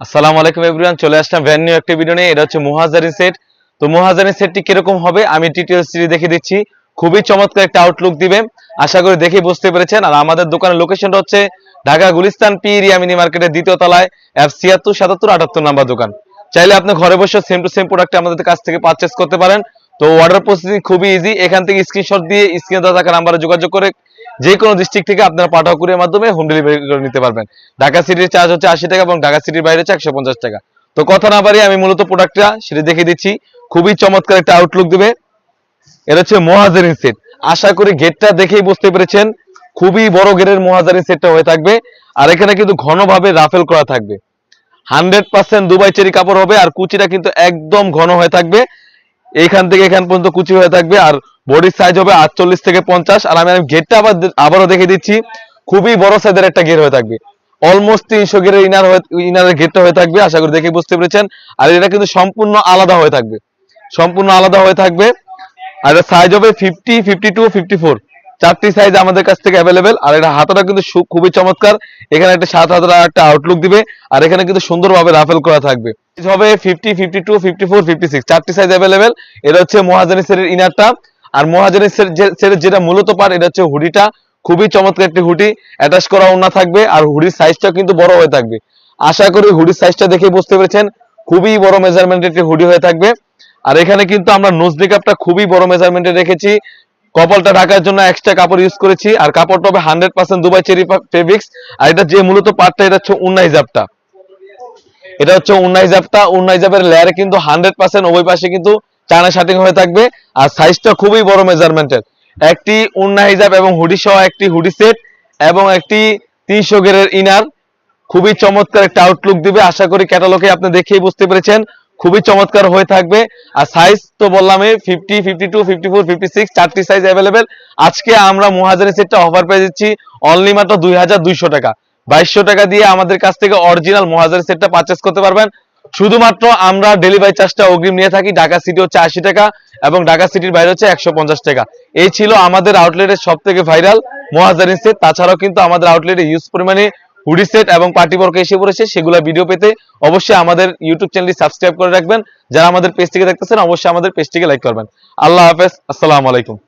আসসালামু আলাইকুম এভরিওয়ান চলে আসলাম ভ্যান নিউ একটা ভিডিও নিয়ে। এটা হচ্ছে মুহাজারিন সেট তো মুহাজারিন সেটটি কীরকম হবে, আমি টিটিএল সিরি দেখে দিচ্ছি। খুবই চমৎকার একটা আউটলুক দিবে। আশা করি দেখে বুঝতে পেরেছেন। আর আমাদের দোকানের লোকেশনটা হচ্ছে ঢাকা গুলিস্তান পি রিয়া মিনি মার্কেটের দ্বিতীয় তলায় এফ ছিয়াত্তর, সাতাত্তর, আটাত্তর নাম্বার দোকান। চাইলে আপনি ঘরে বসে সেম টু সেম প্রোডাক্ট আমাদের কাছ থেকে পারচেস করতে পারেন। তো অর্ডার প্রসেসিং খুবই ইজি এখান থেকে স্ক্রিনশট দিয়ে স্ক্রিনে দেওয়া থাকা নাম্বারে যোগাযোগ করে যে কোনো ডিস্ট্রিক্ট থেকে আপনারা পাঠাও কুরিয়ার মাধ্যমে হোম ডেলিভারি করে নিতে পারবেন। ঢাকা সিটির চার্জ হচ্ছে আশি টাকা এবং ঢাকা সিটির বাইরে হচ্ছে একশো পঞ্চাশ টাকা। তো কথা না পারি আমি মূলত প্রোডাক্টটা সেটা দেখে দিচ্ছি। খুবই চমৎকার একটা আউটলুক দেবে। এটা হচ্ছে মহাজারিন সেট আশা করি গেটটা দেখেই বুঝতে পেরেছেন। খুবই বড় গেটের মহাজারিন সেটটা হয়ে থাকবে। আর এখানে কিন্তু ঘনভাবে রাফেল করা থাকবে। হান্ড্রেড পার্সেন্ট দুবাই চেরি কাপড় হবে আর কুচিটা কিন্তু একদম ঘন হয়ে থাকবে। এইখান থেকে এখান পর্যন্ত কুচি হয়ে থাকবে। আর বডির সাইজ হবে আটচল্লিশ থেকে পঞ্চাশ আর আমি গেটটা আবার আবারও দেখে দিচ্ছি। খুবই বড় সাইজের একটা গেট হয়ে থাকবে। অলমোস্ট তিনশো গেটের ইনার ইনারের গেটটা হয়ে থাকবে, আশা করি দেখে বুঝতে পেরেছেন। আর এটা কিন্তু সম্পূর্ণ আলাদা হয়ে থাকবে। সম্পূর্ণ আলাদা হয়ে থাকবে। আর এটা সাইজ হবে fifty fifty two fifty four চারটি সাইজ আমাদের কাছ থেকে অ্যাভেলেবেল আর এটা হাতাটা কিন্তু খুবই চমৎকার। এখানে একটা সাত হাজার একটা আউটলুক দিবে। আর এখানে কিন্তু সুন্দরভাবে রাফেল করা থাকবে। হবে fifty fifty two fifty four fifty six চারটি সাইজ অ্যাভেলেবেল এটা হচ্ছে মহাজানি সেরের ইনারটা আর মহাজানি সেরের যেটা মূলত পার, এটা হচ্ছে হুডিটা। খুবই চমৎকার একটি হুডি। অ্যাটাচ করা ওনা থাকবে আর হুডির সাইজটা কিন্তু বড় হয়ে থাকবে। আশা করি হুডির সাইজটা দেখে বুঝতে পেরেছেন। খুবই বড় মেজারমেন্ট একটি হুডি হয়ে থাকবে। আর এখানে কিন্তু আমরা নোজ মেকআপটা খুবই বড় মেজারমেন্টে রেখেছি। কপালটা ঢাকার জন্য এক্সট্রা কাপড় ইউজ করেছি। আর কাপড়টা হবে hundred percent Dubai cherry fabrics আর এটা যে মূলত পার্টটা এটা হচ্ছে উন্না হিজাবটা এটা হচ্ছে উন্না হিজাবটা উন্না হিজাবের লেয়ারে কিন্তু হান্ড্রেড পার্সেন্ট ওই পাশে কিন্তু চায়না শার্টিং হয়ে থাকবে, আর সাইজটা খুবই বড় মেজারমেন্টের একটি উন্না হিজাব এবং হুডি সহ একটি হুডি সেট এবং একটি তিনশো গেরের ইনার খুবই চমৎকার একটা আউটলুক দিবে। আশা করি ক্যাটালগে আপনি দেখেই বুঝতে পেরেছেন। খুবই চমৎকার হয়ে থাকবে। আর সাইজ তো বললামই fifty fifty two fifty four fifty six চারটি সাইজ অ্যাভেলেবেল আজকে আমরা মহাজারি সেটটা অফার পেয়ে দিচ্ছি অনলি মাত্র দুই হাজার দুইশো টাকা। বাইশশো টাকা দিয়ে আমাদের কাছ থেকে অরিজিনাল মহাজারি সেটটা পারচেস করতে পারবেন। শুধুমাত্র আমরা ডেলিভারি চার্জটা অগ্রিম নিয়ে থাকি, ঢাকা সিটি হচ্ছে আশি টাকা এবং ঢাকা সিটির বাইরে হচ্ছে একশো পঞ্চাশ টাকা। এই ছিল আমাদের আউটলেটের সব থেকে ভাইরাল মহাজারিন সেট তাছাড়াও কিন্তু আমাদের আউটলেটে ইউজ পরিমাণে হুডি সেট এবং পার্টি বর্ক এসে পড়েছে, সেগুলো ভিডিও পেতে অবশ্যই আমাদের ইউটিউব চ্যানেলটি সাবস্ক্রাইব করে রাখবেন। যারা আমাদের পেজটিকে দেখতেছেন, অবশ্যই আমাদের পেজটিকে লাইক করবেন। আল্লাহ হাফেজ, আসসালামু আলাইকুম।